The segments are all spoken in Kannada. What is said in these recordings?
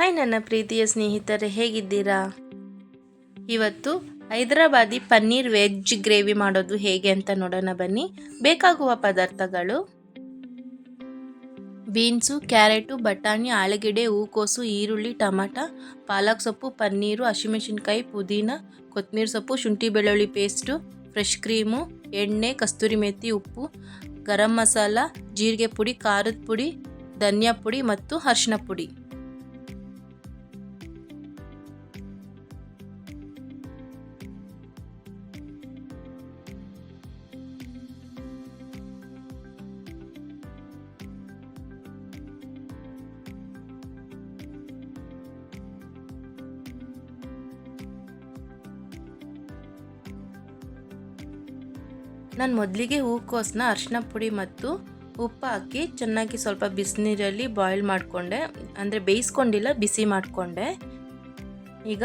ಹಾಯ್ ನನ್ನ ಪ್ರೀತಿಯ ಸ್ನೇಹಿತರೆ, ಹೇಗಿದ್ದೀರಾ? ಇವತ್ತು ಹೈದರಾಬಾದಿ ಪನ್ನೀರ್ ವೆಜ್ ಗ್ರೇವಿ ಮಾಡೋದು ಹೇಗೆ ಅಂತ ನೋಡೋಣ ಬನ್ನಿ. ಬೇಕಾಗುವ ಪದಾರ್ಥಗಳು? ಬೀನ್ಸು, ಕ್ಯಾರೆಟು, ಬಟಾಣಿ, ಆಲೂಗೆಡ್ಡೆ, ಹೂಕೋಸು, ಈರುಳ್ಳಿ, ಟಮಾಟ, ಪಾಲಕ್ ಸೊಪ್ಪು, ಪನ್ನೀರು, ಹಸಿಮೆಣಸಿನ್ಕಾಯಿ, ಪುದೀನ ಕೊತ್ತಂಬರಿ ಸೊಪ್ಪು, ಶುಂಠಿ ಬೆಳ್ಳುಳ್ಳಿ ಪೇಸ್ಟು, ಫ್ರೆಶ್ ಕ್ರೀಮು, ಎಣ್ಣೆ, ಕಸ್ತೂರಿ ಮೆಥಿ ಉಪ್ಪು, ಗರಂ ಮಸಾಲ, ಜೀರಿಗೆ ಪುಡಿ, ಖಾರದ ಪುಡಿ, ಧನಿಯಾ ಪುಡಿ ಮತ್ತು ಅರಿಶಿನ ಪುಡಿ. ನಾನು ಮೊದಲಿಗೆ ಹೂಕೋಸನ್ನ ಅರಿಶಿನ ಪುಡಿ ಮತ್ತು ಉಪ್ಪು ಹಾಕಿ ಚೆನ್ನಾಗಿ ಸ್ವಲ್ಪ ಬಿಸಿನೀರಲ್ಲಿ ಬಾಯ್ಲ್ ಮಾಡಿಕೊಂಡೆ. ಅಂದರೆ ಬೇಯಿಸ್ಕೊಂಡಿಲ್ಲ, ಬಿಸಿ ಮಾಡಿಕೊಂಡೆ. ಈಗ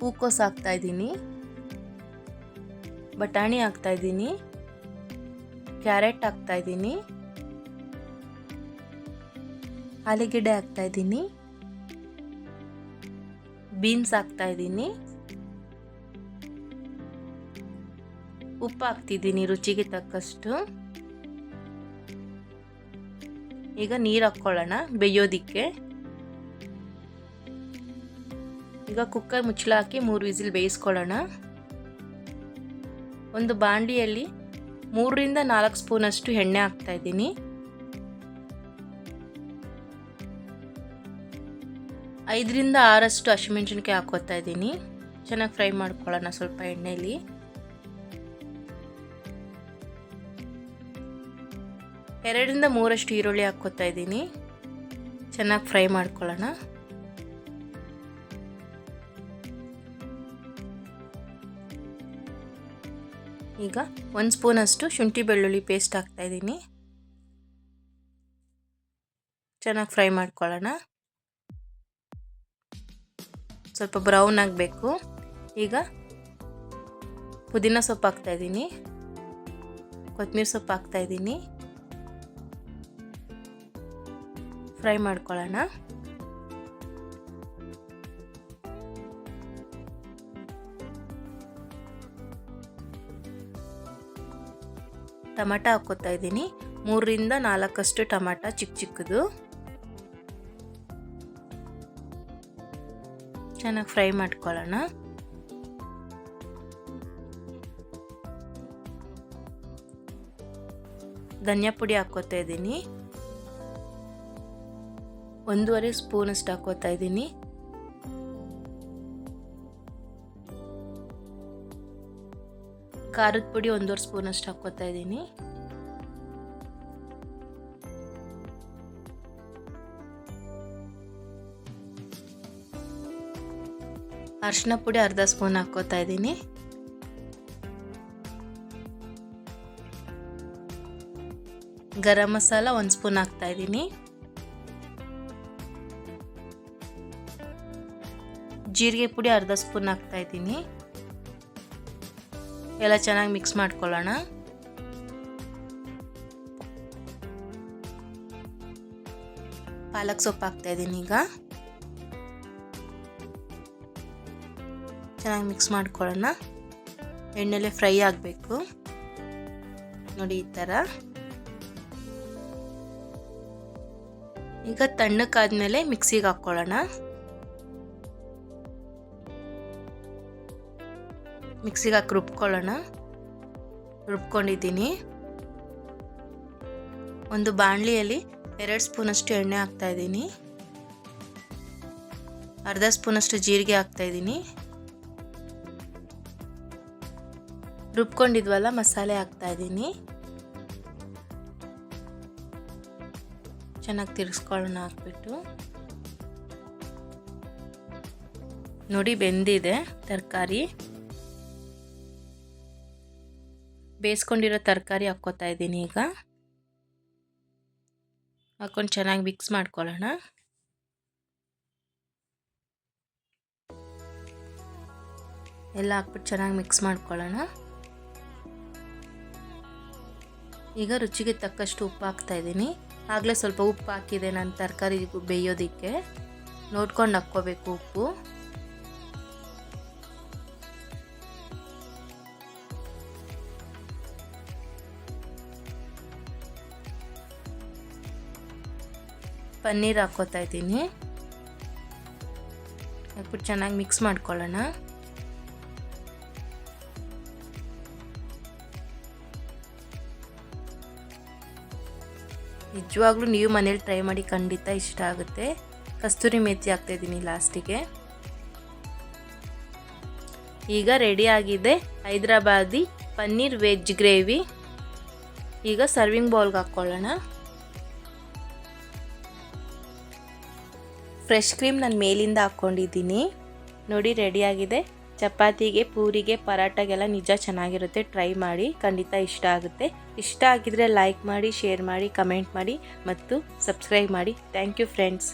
ಹೂಕೋಸು ಹಾಕ್ತಾಯಿದ್ದೀನಿ ಬಟಾಣಿ ಹಾಕ್ತಾಯಿದ್ದೀನಿ ಕ್ಯಾರೆಟ್ ಹಾಕ್ತಾಯಿದ್ದೀನಿ ಆಲೂಗೆಡ್ಡೆ ಹಾಕ್ತಾಯಿದ್ದೀನಿ ಬೀನ್ಸ್ ಹಾಕ್ತಾಯಿದ್ದೀನಿ ಉಪ್ಪು ಹಾಕ್ತಿದ್ದೀನಿ ರುಚಿಗೆ ತಕ್ಕಷ್ಟು. ಈಗ ನೀರು ಹಾಕ್ಕೊಳ್ಳೋಣ ಬೇಯೋದಿಕ್ಕೆ. ಈಗ ಕುಕ್ಕರ್ ಮುಚ್ಚಳ ಹಾಕಿ ಮೂರು ವಿಸಿಲ್ ಬೇಯಿಸ್ಕೊಳ್ಳೋಣ. ಒಂದು ಬಾಂಡಿಯಲ್ಲಿ ಮೂರರಿಂದ ನಾಲ್ಕು ಸ್ಪೂನಷ್ಟು ಎಣ್ಣೆ ಹಾಕ್ತಾ ಇದ್ದೀನಿ. ಐದರಿಂದ ಆರಷ್ಟು ಹಸಿಮೆಣಸಿನ್ಕಾಯಿ ಹಾಕೋತಾ ಇದ್ದೀನಿ. ಚೆನ್ನಾಗಿ ಫ್ರೈ ಮಾಡ್ಕೊಳ್ಳೋಣ ಸ್ವಲ್ಪ ಎಣ್ಣೆಯಲ್ಲಿ ಎರಡರಿಂದ ಮೂರಷ್ಟು ಈರುಳ್ಳಿ ಹಾಕ್ಕೋತಾ ಇದ್ದೀನಿ. ಚೆನ್ನಾಗಿ ಫ್ರೈ ಮಾಡ್ಕೊಳ್ಳೋಣ. ಈಗ ಒಂದು ಸ್ಪೂನಷ್ಟು ಶುಂಠಿ ಬೆಳ್ಳುಳ್ಳಿ ಪೇಸ್ಟ್ ಹಾಕ್ತಾ ಇದ್ದೀನಿ. ಚೆನ್ನಾಗಿ ಫ್ರೈ ಮಾಡ್ಕೊಳ್ಳೋಣ. ಸ್ವಲ್ಪ ಬ್ರೌನ್ ಆಗಬೇಕು. ಈಗ ಪುದೀನ ಸೊಪ್ಪು ಹಾಕ್ತಾಯಿದ್ದೀನಿ ಕೊತ್ತಂಬರಿ ಸೊಪ್ಪು ಹಾಕ್ತಾ ಫ್ರೈ ಮಾಡ್ಕೊಳ್ಳೋಣ. ಟಮಾಟ ಹಾಕೋತಾ ಇದ್ದೀನಿ. ಮೂರರಿಂದ ನಾಲ್ಕಷ್ಟು ಟಮಾಟ ಚಿಕ್ಕ ಚಿಕ್ಕದು. ಚೆನ್ನಾಗಿ ಫ್ರೈ ಮಾಡ್ಕೊಳ್ಳೋಣ. ಧನಿಯಾ ಪುಡಿ ಹಾಕೋತಾ ಇದ್ದೀನಿ. ಒಂದೂವರೆ ಸ್ಪೂನಷ್ಟು ಹಾಕೋತಾ ಇದ್ದೀನಿ. ಖಾರದ ಪುಡಿ ಒಂದೂವರೆ ಸ್ಪೂನಷ್ಟು ಹಾಕೋತಾ ಇದ್ದೀನಿ. ಅರಿಶಿನ ಪುಡಿ ಅರ್ಧ ಸ್ಪೂನ್ ಹಾಕೋತಾ ಇದ್ದೀನಿ. ಗರಂ ಮಸಾಲ ಒಂದು ಸ್ಪೂನ್ ಹಾಕ್ತಾ ಇದ್ದೀನಿ. ಜೀರಿಗೆ ಪುಡಿ ಅರ್ಧ ಸ್ಪೂನ್ ಹಾಕ್ತಾ ಇದ್ದೀನಿ. ಎಲ್ಲ ಚೆನ್ನಾಗಿ ಮಿಕ್ಸ್ ಮಾಡ್ಕೊಳ್ಳೋಣ. ಪಾಲಕ್ ಸೊಪ್ಪು ಹಾಕ್ತಾ ಇದ್ದೀನಿ ಈಗ. ಚೆನ್ನಾಗಿ ಮಿಕ್ಸ್ ಮಾಡ್ಕೊಳ್ಳೋಣ. ಎಣ್ಣೆಲೆ ಫ್ರೈ ಆಗಬೇಕು. ನೋಡಿ ಈ ಥರ. ಈಗ ತಣ್ಣಕ್ಕಾದ್ಮೇಲೆ ಮಿಕ್ಸಿಗೆ ಹಾಕ್ಕೊಳ್ಳೋಣ. ಮಿಕ್ಸಿಗೆ ಹಾಕಿ ರುಬ್ಕೊಳ್ಳೋಣ. ರುಬ್ಕೊಂಡಿದ್ದೀನಿ. ಒಂದು ಬಾಣಲಿಯಲ್ಲಿ ಎರಡು ಸ್ಪೂನಷ್ಟು ಎಣ್ಣೆ ಹಾಕ್ತಾಯಿದ್ದೀನಿ ಅರ್ಧ ಸ್ಪೂನಷ್ಟು ಜೀರಿಗೆ ಹಾಕ್ತಾಯಿದ್ದೀನಿ ರುಬ್ಕೊಂಡಿದ್ವಲ್ಲ, ಮಸಾಲೆ ಹಾಕ್ತಾಯಿದ್ದೀನಿ ಚೆನ್ನಾಗಿ ತಿರ್ಗಿಸ್ಕೊಳ್ಳೋಣ ಹಾಕ್ಬಿಟ್ಟು. ನೋಡಿ ಬೆಂದಿದೆ ತರಕಾರಿ. ಬೇಯಿಸ್ಕೊಂಡಿರೋ ತರಕಾರಿ ಹಾಕ್ಕೋತಾ ಇದ್ದೀನಿ ಈಗ. ಹಾಕ್ಕೊಂಡು ಚೆನ್ನಾಗಿ ಮಿಕ್ಸ್ ಮಾಡ್ಕೊಳ್ಳೋಣ. ಎಲ್ಲ ಹಾಕ್ಬಿಟ್ಟು ಚೆನ್ನಾಗಿ ಮಿಕ್ಸ್ ಮಾಡ್ಕೊಳ್ಳೋಣ. ಈಗ ರುಚಿಗೆ ತಕ್ಕಷ್ಟು ಉಪ್ಪು ಹಾಕ್ತಾ ಇದ್ದೀನಿ. ಆಗಲೇ ಸ್ವಲ್ಪ ಉಪ್ಪು ಹಾಕಿದೆ ನಾನು ತರಕಾರಿ ಬೇಯೋದಕ್ಕೆ. ನೋಡ್ಕೊಂಡು ಹಾಕ್ಕೋಬೇಕು ಉಪ್ಪು. ಪನ್ನೀರ್ ಹಾಕ್ಕೋತಾ ಇದ್ದೀನಿ. ಹಾಕ್ಬಿಟ್ಟು ಚೆನ್ನಾಗಿ ಮಿಕ್ಸ್ ಮಾಡ್ಕೊಳ್ಳೋಣ. ನಿಜವಾಗ್ಲೂ ನೀವು ಮನೇಲಿ ಟ್ರೈ ಮಾಡಿ ಖಂಡಿತ ಇಷ್ಟ ಆಗುತ್ತೆ. ಕಸ್ತೂರಿ ಮೆಥಿ ಹಾಕ್ತಾಯಿದ್ದೀನಿ ಲಾಸ್ಟಿಗೆ ಈಗ ರೆಡಿ ಆಗಿದೆ ಹೈದ್ರಾಬಾದಿ ಪನ್ನೀರ್ ವೆಜ್ ಗ್ರೇವಿ ಈಗ ಸರ್ವಿಂಗ್ ಬೌಲ್ಗೆ ಹಾಕ್ಕೊಳ್ಳೋಣ. ಫ್ರೆಶ್ ಕ್ರೀಮ್ ನಾನು ಮೇಲಿಂದ ಹಾಕ್ಕೊಂಡಿದ್ದೀನಿ. ನೋಡಿ ರೆಡಿಯಾಗಿದೆ ಚಪಾತಿಗೆ, ಪೂರಿಗೆ, ಪರಾಟಗೆಲ್ಲ ನಿಜ ಚೆನ್ನಾಗಿರುತ್ತೆ. ಟ್ರೈ ಮಾಡಿ, ಖಂಡಿತ ಇಷ್ಟ ಆಗುತ್ತೆ. ಇಷ್ಟ ಆಗಿದ್ರೆ ಲೈಕ್ ಮಾಡಿ ಶೇರ್ ಮಾಡಿ ಕಮೆಂಟ್ ಮಾಡಿ, ಮತ್ತು ಸಬ್ಸ್ಕ್ರೈಬ್ ಮಾಡಿ. Thank you friends